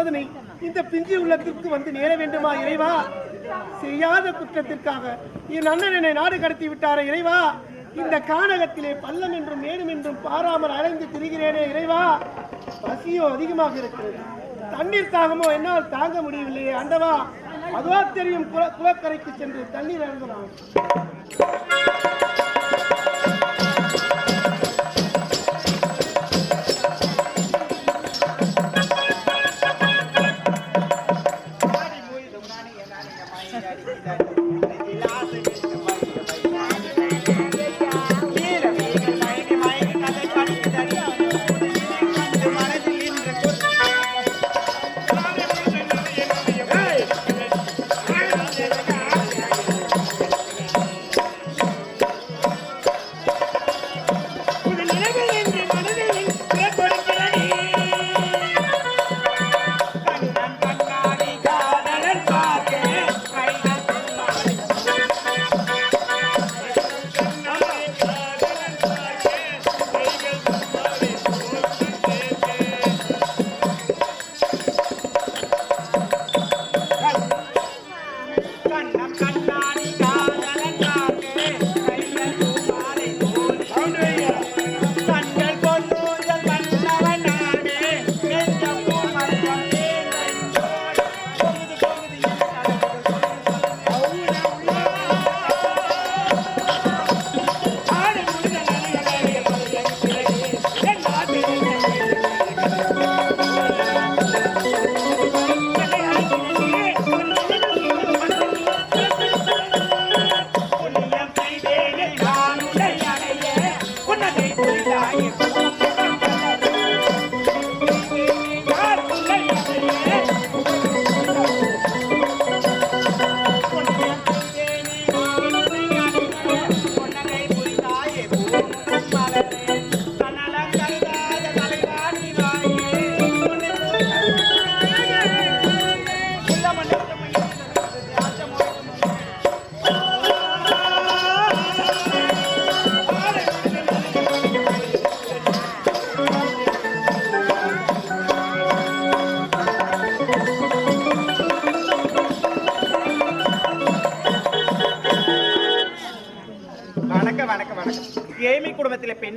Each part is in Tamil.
சோதனை இந்த பிஞ்சு உள்ளத்திற்கு வந்து நேர வேண்டுமா இறைவா? செய்யாத குற்றத்திற்காக என் அண்ணன் என்னை நாடு கடத்தி விட்டாரே இறைவா? இந்த கானகத்திலே பள்ளம் என்றும் மேடும் என்றும் பாராமல் அலைந்து திரிகிறேனே இறைவா? பசியோ அதிகமாக இருக்கிறது. தண்ணீர் தாகமோ என்னால் தாங்க முடியவில்லையே அண்டவா அதோ தெரியும் குளக்கரைக்கு சென்று தண்ணீர் அருந்தலாம்.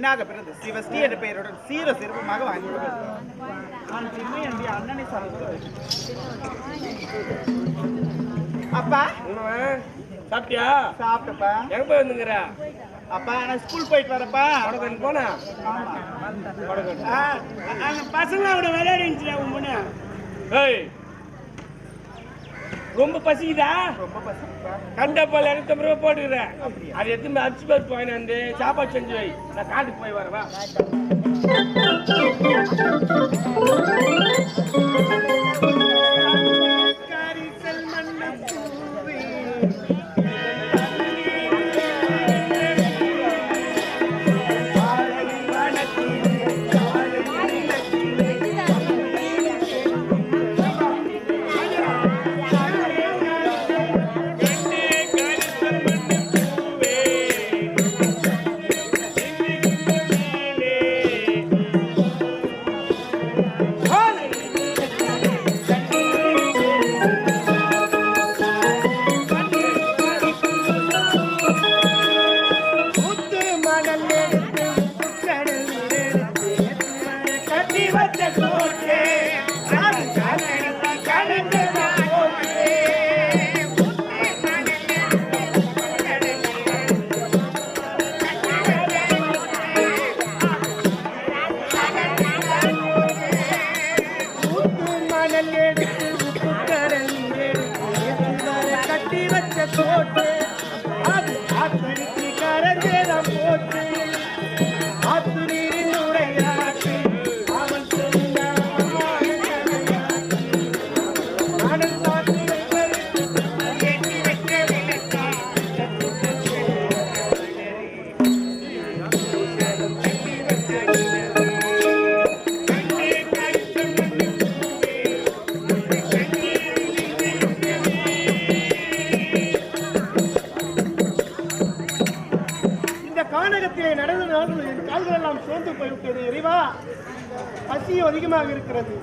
பெண்ணாக பிறந்து சிவஸ்ரீ என்ற பெயருடன் சீர சிறப்புமாக வாங்கி. நான் சின்ன என்னுடைய அண்ணனை சார்ந்தது அப்பா? சாப்பிட்டியா? சாப்பிட்டப்பா. எங்க போய் வந்துங்கிற? அப்பா நான் ஸ்கூல் போயிட்டு வரப்பா வடகன் போனா? பசங்களோட விளையாடிச்சு உன் பொண்ணு. ஏய் ரொம்ப பசிக்குதா? ரொம்ப பசங்கப்பா கண்ட போல இரநூத்தம்பது ரூபா போட்டுக்கிறேன் அது எடுத்து அரிசி பருப்பு வாங்கிட்டு வந்து. சாப்பாடு செஞ்சு வை. நான் காட்டுக்கு போய் வரவா? பசியும் அதிகமாக இருக்கிறது.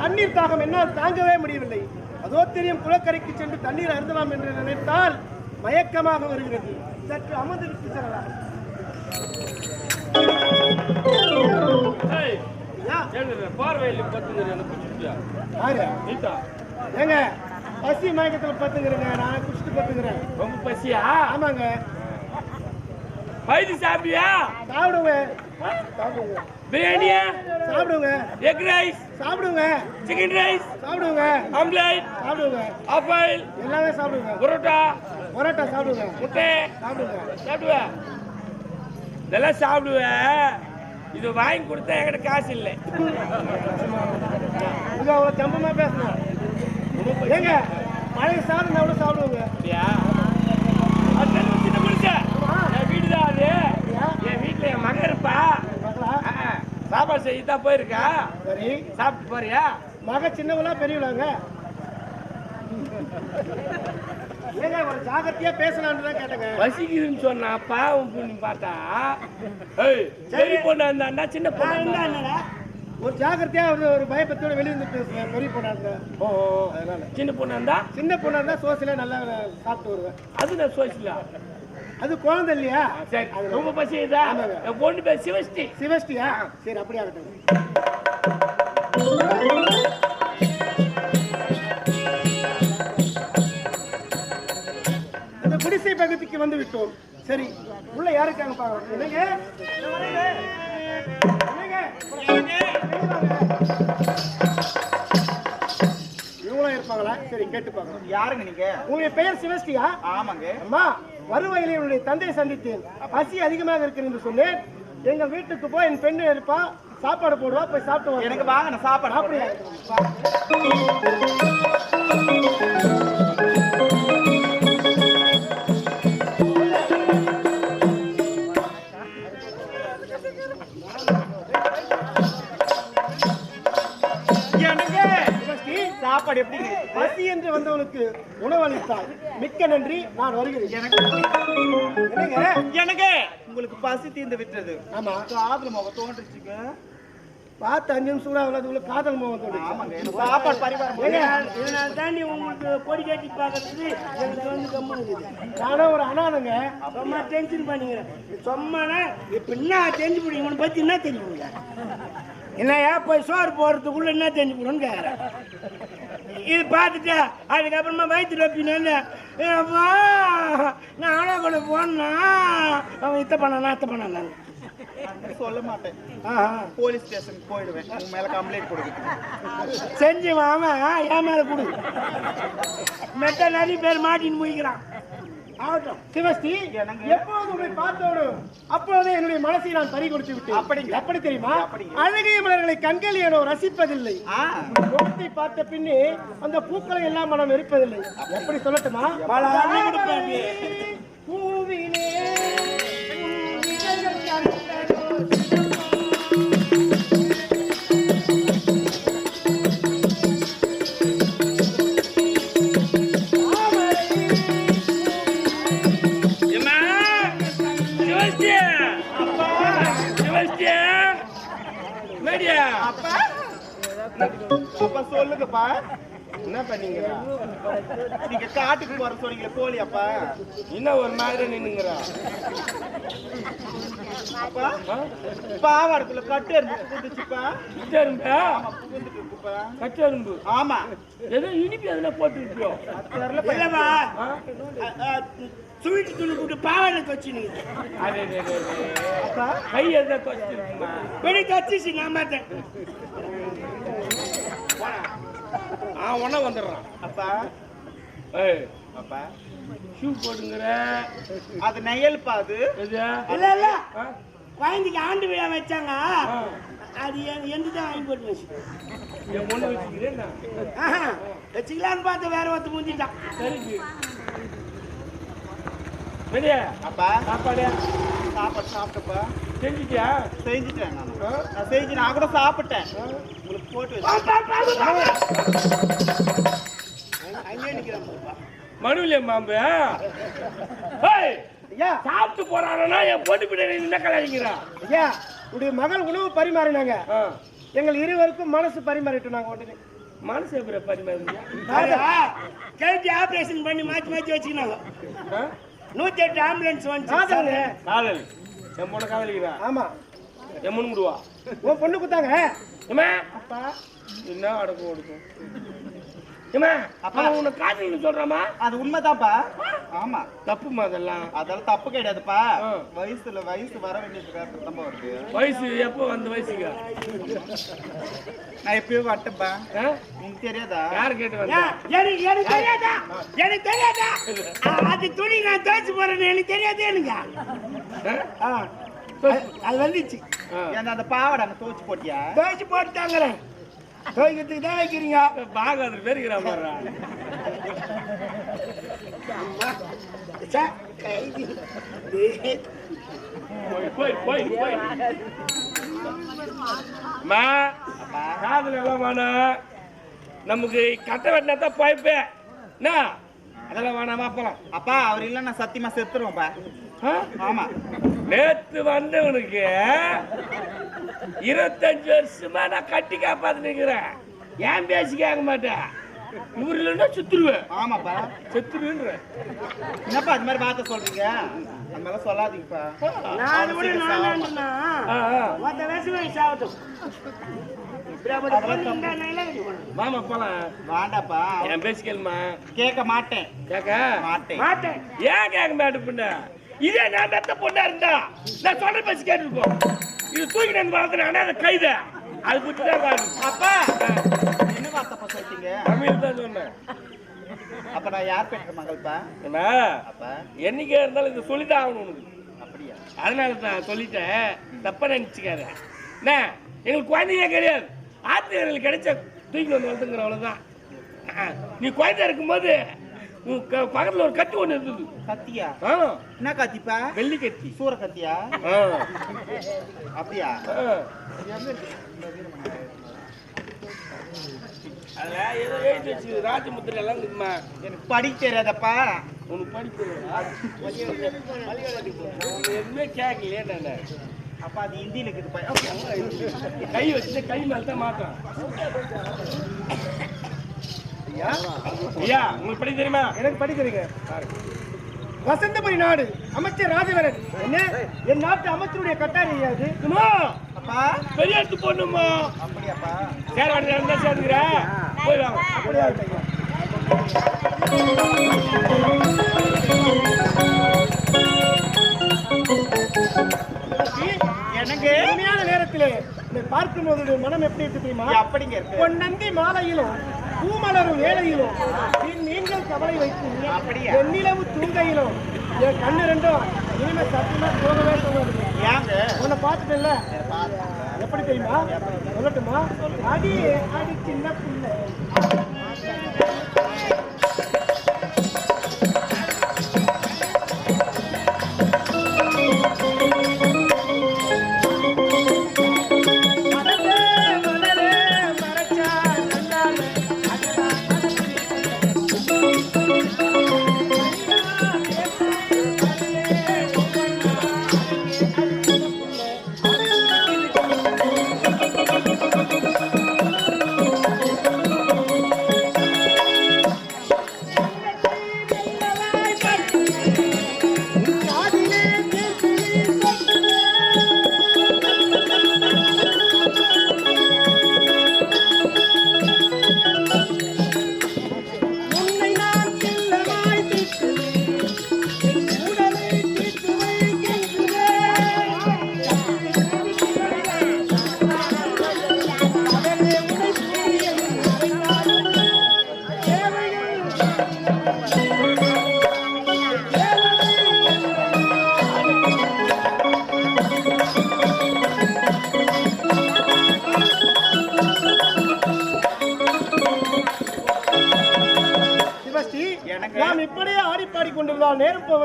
தண்ணீர் தாகம் என்னால் தாங்கவே முடியவில்லை. அதோ தெரியும் குளக்கரைக்கு சென்று தண்ணீர் அருந்தலாம் என்று நினைத்தால் மயக்கமாக வருகிறது. சற்று அமர்ந்து விட்டு செல்லலாம். பார்வையில்? நீத்தா ஏங்க பசி மயக்கத்தில் பத்துங்கிறேங்க நான் குடிச்சிட்டு பத்துங்கிறேன். ரொம்ப பசியா? ஆமாங்க. பைது சாப்பிட்டியா? சாப்பிடுங்க. சாப்பிடுங்க. பிரியாணியா? சாப்பிடுங்க. எக் ரைஸ் சாப்பிடுங்க. சிக்கன் ரைஸ் சாப்பிடுங்க. ஆம்லேட் சாப்பிடுங்க. ஆப்பாயில் எல்லாமே சாப்பிடுங்க. பரோட்டா? பரோட்டா சாப்பிடுங்க. முட்டை? சாப்பிடுங்க. சாப்பிடுவ? இதெல்லாம் சாப்பிடுவேன் இது வாங்கி கொடுத்தா என்கிட்ட காசு இல்லை. இது அவ்வளோ தெம்பமா பேசணும் ஏங்க பழைய சாதம் கூட சாப்பிடுவோங்க அப்படியா? அது சின்ன முடிச்ச என் வீடு தான் அது என் வீட்டில் என் மகன் இருப்பா. சாப்பாடு செய்ய தான் போயிருக்கா? சரி. சாப்பிட்டு போறியா? மக சின்னவளா பெரியவளாங்க. ஏங்க ஒரு ஜாகிரதையா பேசலாம்னு தான் கேட்டேங்க. பசிக்குதுன்னு சொன்னா பாவம் புண்ணி பார்த்தா பெரிய பொண்ணா இருந்தா சின்ன பொண்ணு என்ன என்னடா ஒரு ஜாகிரதையா ஒரு ஒரு பயப்பத்தோட வெளிய இருந்து பேசுவேன் பெரிய பொண்ணா இருந்தா. ஓ அதனால. சின்ன பொண்ணா இருந்தா? சின்ன பொண்ணா இருந்தா சோசியல நல்லா சாப்பிட்டு வருவேன். அது நான் சோசியலா? அது குழந்தை இல்லையா? சரி. ரொம்ப. என் பொண்ணு பேர் சிவஸ்டி சிவஸ்டியா சரி அப்படியே ஆகட்டும் குடிசை பகுதிக்கு வந்து விட்டோம் சரி உள்ள யாருக்காங்க பாருங்க என்னங்க. இவங்களும் இருப்பாங்களா? சரி கேட்டு பார்க்கலாம் யாருங்க நீங்க? உங்களுடைய பெயர் சிவஸ்டியா ஆமாங்க. அம்மா வருவாயிலே என்னுடைய தந்தையை சந்தித்தேன். பசி அதிகமாக இருக்கிறது என்று சொன்னேன். எங்க வீட்டுக்கு போய் என் பெண்ணு இருப்பா சாப்பாடு போடுவா போய் சாப்பிட்டு. எனக்கு வாங்க நான் சாப்பாடு அப்படியா? சாப்பாடு எப்படிங்க? பசி என்று வந்தவனுக்கு உணவளித்தாய் மிக்க நன்றி. நான் வருகிறேன். எனக்கு என்னங்க? எனக்கு உங்களுக்கு பசி தீர்ந்து விட்டது. ஆமா. காதுல முகம் தோன்றுச்சுங்க. பார்த்து அஞ்சு நிமிஷம் கூட அவ்வளோ காதல் மோகம் எனக்கு சாப்பாடு பரிமாறம் இதனால தாண்டி உங்களுக்கு கொடி கட்டி பார்க்கறதுக்கு எனக்கு வந்து கம்மன் இருக்குது. நானும் ஒரு அனாதைங்க. சும்மா டென்ஷன் பண்ணிக்கிறேன் சும்மானா இப்ப என்ன தெரிஞ்சு போடுங்க உன்னை பத்தி என்ன தெரிஞ்சு போடுங்க என்னையா? போய் சோறு போடுறதுக்குள்ள என்ன தெரிஞ்சு போடுன்னு கேட்குறேன் இது பார்த்துட்டு அதுக்கப்புறமா வயிற்று ரப்பினு நான் ஆனா கூட போனா அவன் இத்த பண்ணானா அத்தை பண்ணானா சொல்ல மாட்டேன். போலீஸ் ஸ்டேஷனுக்கு போயிடுவேன். உங்க மேல கம்ப்ளைண்ட் கொடுக்குறேன் செஞ்சு மாமா என் மேல கொடு. மெட்ட நிறைய பேர் மாட்டின்னு போய்க்கிறான் ஆகட்டும். சிவஸ்தி எப்போது உன்னை பார்த்தோடும் அப்போதே என்னுடைய மனசை நான் பறி கொடுத்து விட்டேன். அப்படிங்க. எப்படி தெரியுமா. அழகிய மலர்களை கண்கள் ஏனோ ரசிப்பதில்லை. முகத்தை பார்த்த பின்னே அந்த பூக்களை எல்லாம் மனம் இருப்பதில்லை எப்படி சொல்லட்டுமா. பூவிலே அப்பா சொல்லுங்கப்பா. என்ன பண்ணீங்களா நீங்க காட்டுக்கு போற சொன்னீங்களே கோழி அப்பா என்ன ஒரு மாதிரி நின்னுங்கிறா? பாவாடத்துல கட்டு இருந்து புகுந்துச்சுப்பா இட்டரும்பா புகுந்துட்டு இருக்குப்பா. கட்டரும்பு? ஆமா. ஏதோ இனிப்பு எதுனா போட்டு ஸ்வீட் துணி போட்டு பாவாடை. அப்பா கை எதுனா தொச்சிருக்குமா வெடி தச்சிச்சு நான் பார்த்தேன் ஆ உடனே வந்துடுறான். அப்பா. ஏய். அப்பா. ஷூ போட்டுங்கிற அது நெயல்ப்பா அது. எது? இல்ல இல்ல? குழந்தைக்கு ஆண்டு விழா வச்சாங்க. அது எந்த தான் வாங்கி போட்டு வச்சு என் பொண்ணு வச்சுக்கிறேன் நான். ஆஹா, வச்சுக்கலான்னு பார்த்து வேற ஒருத்த முந்திட்டான் சரிக்கு வெளியே. அப்பா. சாப்பாடு. சாப்பாடு சாப்பிட்டப்பா. செஞ்சுட்டியா? செஞ்சுட்டேன் நான். நான் செஞ்சு நான் கூட சாப்பிட்டேன். உங்களுக்கு போட்டு அங்கே நிற்கிறான் மனுவிலே மாம்பு ஐயா. சாப்பிட்டு போறானா என் பொண்ணு பிள்ளை என்ன கலாய்க்கிறா ஐயா உடைய மகள் உணவு பரிமாறினாங்க. எங்கள் இருவருக்கும் மனசு பரிமாறிட்டு நாங்க உடனே மனசு எப்படி பரிமாறுங்க கேட்டு ஆபரேஷன் பண்ணி மாற்றி மாற்றி வச்சுக்கினாங்க. நூத்தி எட்டு ஆம்புலன்ஸ் வந்து காதல். என் பொண்ணை காதலிக்கிறா? ஆமா. என் பொண்ணு விடுவா உன் பொண்ணு குத்தாங்க என்ன அடக்கம் ஒடுக்கும் உன்னை காதல்னு சொல்றாமா அது உண்மைதான்ப்பா. ஆமா. தப்புமா அதெல்லாம். அதெல்லாம் தப்பு கிடையாதுப்பா. வயசுல வயசு வர வேண்டியது தான் வருது. வயசு எப்போ அந்த வயசுக்கு? நான் எப்பயும் வரட்டுப்பா? உங்களுக்கு தெரியாதா? யார் கேட்டு வந்தா? எனக்கு எனக்கு தெரியாதா? எனக்கு தெரியாதா? அது துணி நான் துவைச்சு போறேன்னு எனக்கு தெரியாது எனக்கு. அது- வந்துச்சு. அந்த பாவாடை துவச்சு போட்டியா? துவைச்சு போட்டுட்டாங்கிறேன். துவைக்கிறதுக்கு தான் வைக்கிறீங்க? பாகவதர் பேருக்கிறா கைதி. போய் போய் போய் மா காதல் எல்லாம் வேணாம் நமக்கு கட்ட வெட்டினா தான் போய்ப்பேன் என்ன? அதெல்லாம் வேணாமா போலாம் அப்பா அவர் இல்ல நான் சத்தியமா செத்துருவேன்ப்பா நேத்து வந்தவனுக்கு இருபத்தஞ்சு வருஷமா நான் கட்டி காப்பாத்து நிக்கிறேன். ஏன் பேசி கேட்க மாட்டேன்? இவர் இல்லைன்னா சுத்துருவேன் ஆமாப்பா. செத்துருன்ற என்னப்பா அது மாதிரி வார்த்தை சொல்றீங்க? அந்த மாதிரிலாம் சொல்லாதீங்கப்பா. நான் பண்ணிருந்தா நான்? மாமா போலாம். வேண்டாப்பா. என் பேசி கேளுமா. கேட்க மாட்டேன். கேட்க? மாட்டேன். மாட்டேன். ஏன் கேட்க மாட்டேன் பொண்ணு இதே நான் பெத்த பொண்ணா இருந்தா நான் சொல்ற பேசி கேட்டுருப்போம் இது தூக்கிட்டு வந்து வளர்த்துனா அதை கைத. அது புத்தி தான் காணும் அப்பா என்ன வார்த்தைப்பா சொல்லிட்டீங்க? தமிழ் தான் சொன்னேன். அப்ப நான் யார் பெற்ற மகள்ப்பா? என்ன? அப்பா? என்னைக்கா இருந்தாலும் இதை சொல்லிதான் ஆகணும் உனக்கு. அப்படியா? அதனால தான் சொல்லிட்டேன். தப்பா நினைச்சுக்காத. என்ன? எங்களுக்கு குழந்தைங்க கிடையாது. ஆத்திரங்களுக்கு கிடைச்ச தூக்கி வந்து வளர்த்துங்கிற அவ்வளவுதான் நீ குழந்தை இருக்கும்போது பக்கத்துல ஒரு கத்தி ஒண்ணு இருந்தது. கத்தியா? ஆ, என்ன கத்திப்பா? வெள்ளி கத்தி. சூற கத்தியா? ஆ, அப்படியா? ஆ. அதுல ஏதோ எழுதி வச்சு ராஜமுத்திரை எல்லாம் இருக்குமா? எனக்கு படிக்க தெரியாதப்பா. உனக்கு எதுவுமே கேட்கலையே நான் அப்ப அது ஹிந்தியில இருக்குது பா. கை வச்சு கை மேல தான் மாட்டோம் ஐயா உங்களுக்கு படி தெரியுமா? எனக்கு படிக்கிறீங்க. வசந்தபுரி நாடு அமைச்சர் ராஜவரன். என்ன? என் நாட்டு அமைச்சருடைய கட்டாரி அம்மா, அப்பா. பெரிய எடுத்து போடணுமா? அப்படியாப்பா. சேர இருந்தா சேர்ந்துக்கிறேன் போய் வாங்க. அப்படியா எனக்கு? இனிமையான நேரத்திலே என்னை பார்க்கும்போது உடைய மனம் எப்படி இருக்கு தெரியுமா? அப்படிங்க பொன் நந்தி மாலையிலும் பூமலரும் வேலையிலும் பின் நீங்கள் கவலை வைத்து? வெண்ணிலவு தூங்கையிலும் என் கண்ணு ரெண்டும் இனிமே சத்தியமா போகவே போகாது உன்னை பார்த்துட்டேன்ல? எப்படி தெரியுமா? சொல்லட்டுமா? அடி அடி சின்ன பிள்ளை.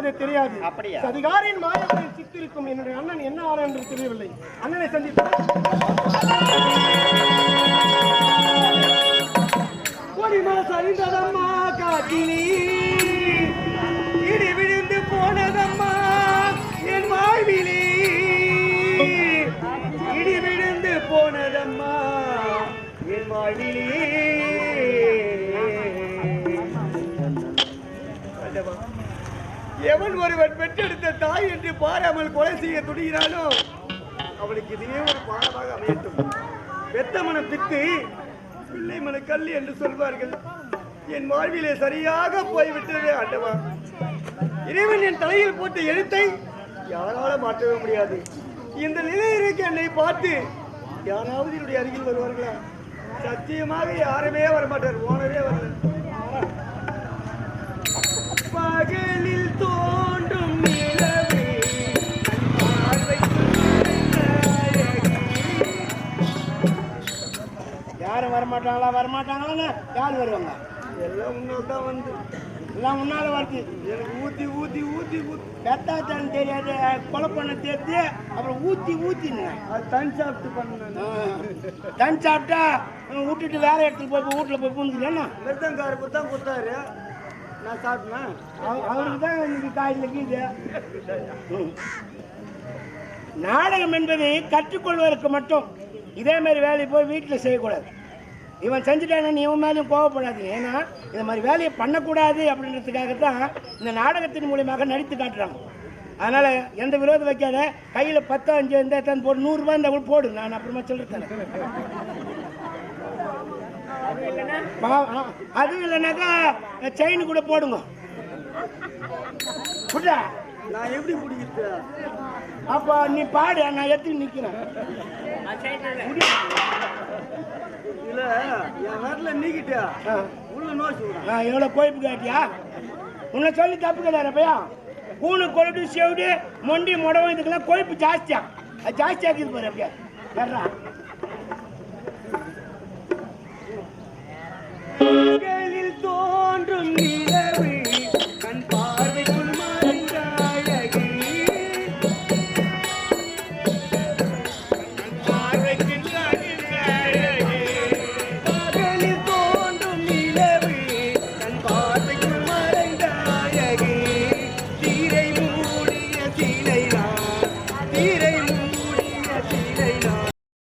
போவதே தெரியாது? சதிகாரின் மாயவரில் சிக்கிருக்கும் என்னுடைய அண்ணன் என்ன ஆன என்று தெரியவில்லை அண்ணனை சந்திப்போம் எவன் ஒருவன் பெற்றெடுத்த தாய் என்று பாராமல் கொலை செய்ய துணிகிறானோ அவனுக்கு இதுவே ஒரு பாடமாக அமையட்டும். பெத்த மனத்துக்கு பிள்ளை மன கல் என்று சொல்வார்கள். என் வாழ்விலே சரியாக போய்விட்டது ஆண்டவா. இறைவன் என் தலையில் போட்ட எழுத்தை யாரால மாற்றவே முடியாது. இந்த நிலையிற்கு என்னை பார்த்து யாராவது என்னுடைய அருகில் வருவார்களா? சத்தியமாக யாருமே வரமாட்டார். ஓனரே வரல. பகலில் யாரும் வரமாட்டாங்களா? வரமாட்டாங்களான்னு யார் வருவாங்க? எல்லாம் உன்னால் தான் வந்து. எல்லாம் முன்னால வருது. எனக்கு ஊத்தி ஊத்தி ஊத்தி ஊத்தி. பெத்தாச்சான்னு தெரியாது கொலை பண்ண அப்புறம் ஊத்தி ஊத்தின்னு. அது தன் சாப்பிட்டு பண்ணேன். தன் சாப்பிட்டா விட்டுட்டு வேற இடத்துக்கு போய் வீட்டில் போய் பூந்துக்கலன்னா மிருதங்காருக்கு தான் கொடுத்தாரு. நான் சாப்பிட்டேன்? அவருக்கு தான் இன்னைக்கு காயில் கீது. நாடகம் என்பது கற்றுக்கொள்வதற்கு மட்டும் இதே மாதிரி வேலையை போய் வீட்டில் செய்யக்கூடாது. இவன் செஞ்சுட்டானே நீ இவன் மேலேயும் கோவப்படாது ஏன்னா இந்த மாதிரி வேலையை பண்ணக்கூடாது அப்படின்றதுக்காக தான் இந்த நாடகத்தின் மூலியமாக நடித்து காட்டுறாங்க. அதனால் எந்த விரோதம் வைக்காத கையில் பத்து அஞ்சு இருந்தால் எத்தனை போடு நூறுரூவா இருந்தால் கூட போடு. நான் அப்புறமா சொல்லிருக்கேன் அதுவும் இல்லைனாக்கா செயின் கூட போடுங்க. புட்டா நான் எப்படி பிடிக்கிறது அப்போ நீ பாடு நான் எடுத்து நிற்கிறேன் இல்ல என் வீட்டில் நீக்கிட்டியா உள்ள விட நான் எவ்வளோ கோயிப்பு காட்டியா? உன்னை சொல்லி தப்பு கிடையாது பையா. கூணு கொழுடு செவிடு மொண்டி முடவும் இதுக்கெல்லாம் கொழுப்பு ஜாஸ்தியா. அது ஜாஸ்தியா இருக்குது பாரு அப்படியே. வர்றா. பகலில் தோன்றும் நீ